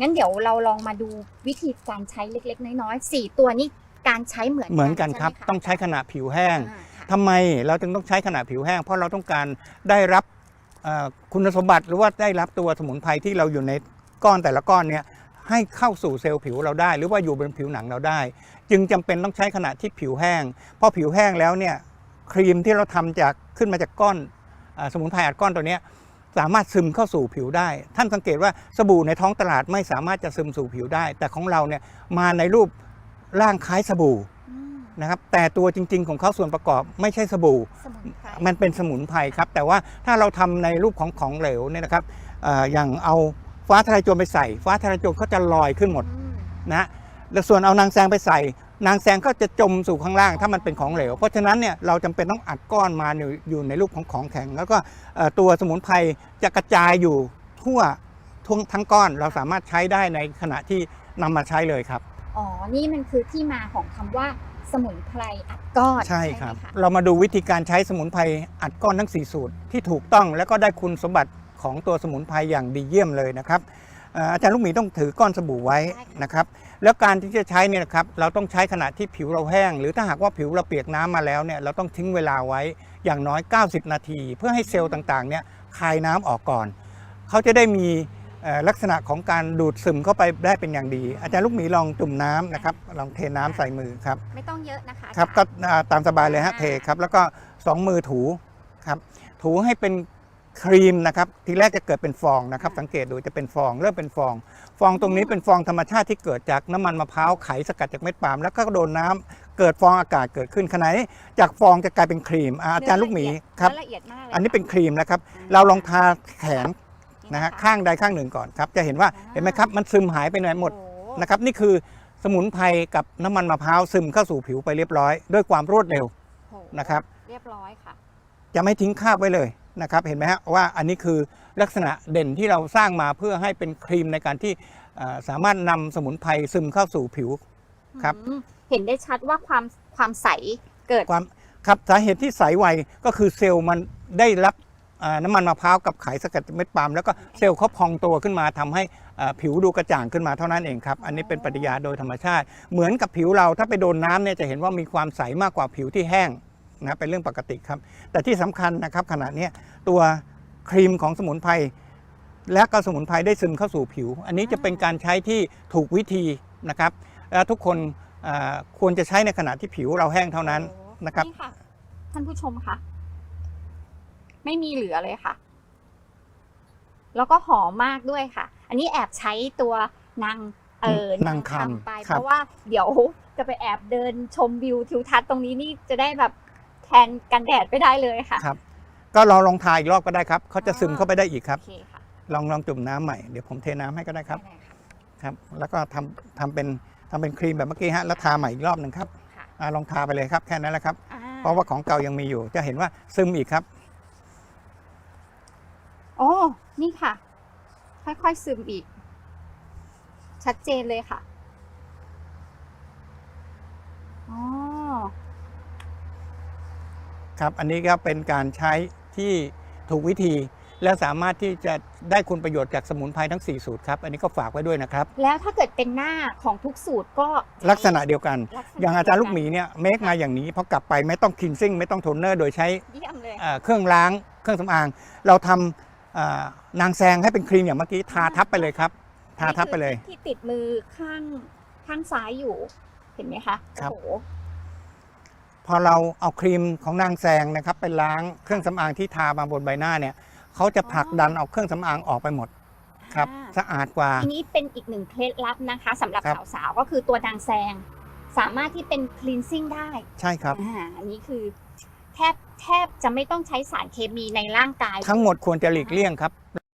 งั้นเดี๋ยวเราลองมาดูวิธีการใช้เล็กๆ น้อยๆสี่ตัวนี้การใช้เหมือนเหมือนกันครับ ใช่ไหมะต้องใช้ขณะผิวแห้งอ่าค่ะทำไมเราจึงต้องใช้ขณะผิวแห้ง เพราะเราต้องการได้รับเอ่อคุณสมบัติหรือว่าได้รับตัวสมุนไพรที่เราอยู่ในก้อนแต่ละก้อนเนี่ยให้เข้าสู่เซลล์ผิวเราได้ หรือว่าอยู่บนผิวหนังเราได้ จึงจำเป็นต้องใช้ขณะที่ผิวแห้งพอผิวแห้งแล้วเนี่ยครีมที่เราทำจากขึ้นมาจากก้อนเอ่อสมุนไพรอัดก้อนตัวเนี้ย สามารถซึมเข้าสู่ผิวได้ ท่านสังเกตว่าสบู่ในท้องตลาดไม่สามารถจะซึมสู่ผิวได้ แต่ของเราเนี่ยมาในรูปร่างคล้ายสบู่อืมนะครับแต่ตัวจริง ๆ ของเขาส่วนประกอบไม่ใช่สบู่สมุนไพรมันเป็นสมุนไพรครับ แต่ว่าถ้าเราทำในรูปของของเหลวเนี่ยนะครับเอออย่างเอาฟ้าทะลายโจรไปใส่ ฟ้าทะลายโจรก็จะลอยขึ้นหมดอืมนะแล้วส่วนเอานางแซงไปใส่ นางแซงก็จะจมสู่ข้างล่างถ้ามันเป็นของเหลว เพราะฉะนั้นเนี่ยเราจำเป็นต้องอัดก้อนมาอยู่อยู่ในรูปของของแข็ง แล้วก็เอ่อตัวสมุนไพรจะกระจายอยู่ทั่วทั้งทั้งก้อนเราสามารถใช้ได้ในขณะที่นำมาใช้เลยครับอ๋อนี่มันคือที่มาของคำว่าสมุนไพรอัดก้อนใช่ครับไหมะเรามาดูวิธีการใช้สมุนไพรอัดก้อนทั้ง 4 สูตรที่ถูกต้องและก็ได้คุณสมบัติของตัวสมุนไพรอย่างดีเยี่ยมเลยนะครับเอ่ออาจารย์ลูกหมีต้องถือก้อนสบู่ไว้นะครับ แล้วการที่จะใช้เนี่ยนะครับเราต้องใช้ขณะที่ผิวเราแห้ง หรือถ้าหากว่าผิวเราเปียกน้ำมาแล้วเนี่ยเราต้องทิ้งเวลาไว้อย่างน้อย 90 นาที เพื่อให้เซลล์ต่างๆเนี่ยคายน้ำออกก่อน เขาจะได้มีเอ่อลักษณะของการดูดซึมเข้าไปได้เป็นอย่างดี อาจารย์ลูกหมีลองจุ่มน้ำนะครับลองเทน้ำใส่มือครับไม่ต้องเยอะนะคะครับอาก็จารย์อ่าตามสบายเลยฮะอ่าเทครับแล้วก็สองมือถูครับถูให้เป็น ครีมนะครับทีแรกจะเกิดเป็นฟองนะครับ สังเกตดูจะเป็นฟองเริ่มเป็นฟอง ฟองตรงนี้เป็นฟองธรรมชาติที่เกิดจากน้ำมันมะพร้าวไขสกัดจากเม็ดปาล์มแล้วก็โดนน้ำเกิดฟองอากาศเกิดขึ้นขณะนี้จากฟองจะกลายเป็นครีมอ่าอาจารย์ลูกหมีครับเนื้อละเอียดมากเลยอันนี้เป็นค่ะครีมนะครับ เราลองทาแขนนะฮะคข้างใดข้างหนึ่งก่อนครับจะเห็นว่าเห็นไหมครับมันซึมหายไปไหนหมดโอ้นะครับนี่คือสมุนไพรกับน้ำมันมะพร้าวซึมเข้าสู่ผิวไปเรียบร้อย ด้วยความรวดเร็วโหนะครับ เรียบร้อยค่ะจะไม่ทิ้งคราบไว้เลย นะครับเห็นไหมฮะว่าอันนี้คือลักษณะเด่นที่เราสร้างมาเพื่อให้เป็นครีมในการที่เอ่อสามารถนำสมุนไพรซึมเข้าสู่ผิวครับอืมเห็นได้ชัดว่าความความใสเกิดความครับสาเหตุที่ใสไวก็คือเซลล์มันได้รับเอ่อน้ำมันมะพร้าวกับไขสกัดจากเม็ดปาล์มแล้วก็เซลล์เขาพองตัวขึ้นมาทำให้เอ่อผิวดูกระจ่างขึ้นมาเท่านั้นเองครับ อันนี้เป็นปฏิกิริยาโดยธรรมชาติ เหมือนกับผิวเราถ้าไปโดนน้ำเนี่ยจะเห็นว่ามีความใสมากกว่าผิวที่แห้ง นะเป็นเรื่องปกติครับ แต่ที่สำคัญนะครับขณะเนี้ยตัวครีมของสมุนไพรและก็สมุนไพรได้ซึมเข้าสู่ผิว อันนี้จะเป็นการใช้ที่ถูกวิธีนะครับและทุกคนเอ่อควรจะใช้ในขณะที่ผิวเราแห้งเท่านั้นนะครับนี่ค่ะท่านผู้ชมคะไม่มีเหลือเลยค่ะ แล้วก็หอมมากด้วยค่ะ อันนี้แอบใช้ตัวนางเออนางคำไปคเพรับราะว่าเดี๋ยวจะไปแอบเดินชมวิวทิวทัศน์ตรงนี้นี่จะได้แบบแท นกันแดดไม่ได้เลยค่ะครับ ก็ลองลองทาอีกรอบก็ได้ครับเขาจะซึมเข้าไปได้อีกครับ โอเคค่ะลองลองจุ่มน้ำใหม่เดี๋ยวผมเทน้ำให้ก็ได้ครับได้ๆค่ะครับ แล้วก็ทำทำเป็นทำเป็นครีมแบบเมื่อกี้ฮะแล้วทาใหม่อีกรอบหนึ่งครับค่ะอ่าลองทาไปเลยครับแค่นั้นแหละครับอ่าเพราะว่าของเก่ายังมีอยู่ จะเห็นว่าซึมอีกครับ โอ้นี่ค่ะ ค่อยๆซึมอีก ชัดเจนเลยค่ะอ๋อ ครับอันนี้ก็เป็นการใช้ที่ถูกวิธี และสามารถที่จะได้คุณประโยชน์จากสมุนไพรทั้ง 4 สูตรครับ อันนี้ก็ฝากไว้ด้วยนะครับ แล้วถ้าเกิดเป็นหน้าของทุกสูตรก็ใช้ลักษณะเดียวกันลักษณะอย่างอาจารย์ลูกหมีเนี่ยเมคมาอย่างนี้พอกลับไปไม่ต้องคินซิ่งไม่ต้องโทนเนอร์โดยใช้เยี่ยมเลยเอ่อเครื่องล้างเครื่องสำอาง เราทำเอ่อนางแซงให้เป็นครีมอย่างเมื่อกี้ทาทับไปเลยครับ ทาทับไปเลย ที่ติดมือข้างข้างซ้ายอยู่เห็นไหมคะครับโอ้โห พอเราเอาครีมของนางแซงนะครับไปล้างเครื่องสำอางที่ทามาบนใบหน้าเนี่ยเขาจะผลักดันเอาเครื่องสำอางออกไปหมดครับอ่า สะอาดกว่าทีนี้เป็นอีกหนึ่งเคล็ดลับนะคะสำหรับครับ สาวๆก็คือตัวนางแซง สามารถที่เป็น cleansing ได้ใช่ครับ อ่าอันนี้คือแทบแทบจะไม่ต้องใช้สารเคมีในร่างกาย ทั้งหมดควรจะหลีกเลี่ยงครับ